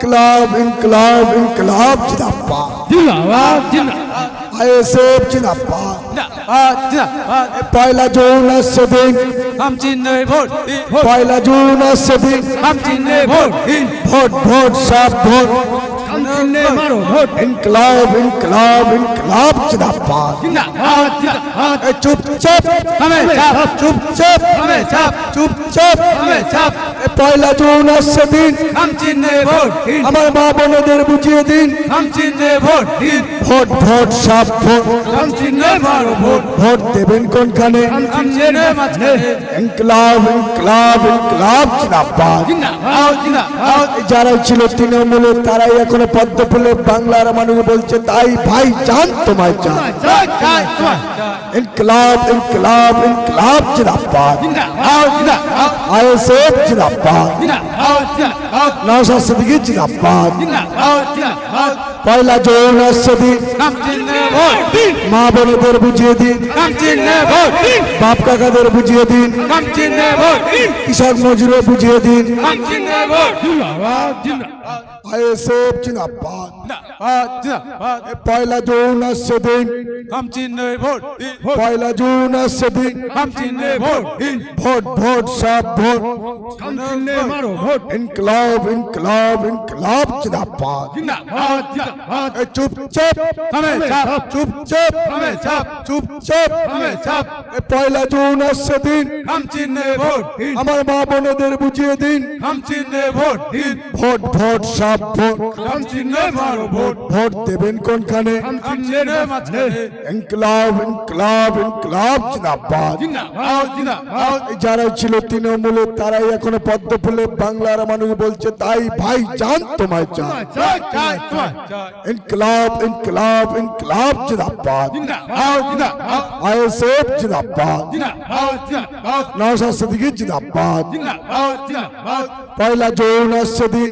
इनकलाब इनकलाब इनकलाब जिंदाबाद जिंदाबाद जिंदाबाद आए सेब जिंदाबाद जिंदाबाद पहला जून से दिन हम चिन्ह वोट पहला जून से दिन हम चिन्ह वोट वोट वोट सब वोट ইনকলাব ইনকলাব ইনকলাব জিন্দাবাদ চুপচাপ চুপচাপ চুপচাপ পয়লা জুন আসছে দিন আমার মা বোনদের বুঝিয়ে দিন ভোট ভোট সব ভোট ভোট দেবেন কোনখানে ইনকলাব ইনকলাব ইনকলাব জিন্দাবাদ যারা ছিল তৃণমূলের তারাই এখন জন্য পদ্ম ফুলে বাংলার মানুষ বলছে তাই ভাই চান তোমায় চান। ইনকলাব ইনকলাব ইনকলাব জিন্দাবাদ। আইএসএফ জিন্দাবাদ। নওশাদ সিদ্দিকী জিন্দাবাদ। পয়লা যৌন আসছে দিন। মা বোনেদের বুঝিয়ে দিন। বাপ কাকাদের বুঝিয়ে দিন। কৃষক মজুরে বুঝিয়ে দিন। আইএসএফ জিনাবাদ পয়লা জুন আসছে দিন। পয়লা জুন আসছে দিন। ভোট ভোট সব ভোট। ইনকলাব ইনকলাব ইনকলাব জিনাবাদ পয়লা জুন আসছে দিন। আমার মা বোনেদের বুঝিয়ে দিন। ভোট ভোট সাপ ভোট। ভোট দেবেন কোনখানে? যারা ছিল তৃণমূলে তারাই এখন পদ্ম ফুলে বাংলার মানুষ বলছে তাই ভাই চান তোমায় চান इनकलाब इनकलाब इनकलाब जिंदाबाद आयो सेब जिंदाबाद नौशा सदगी जिंदाबाद पहला जो नौशदी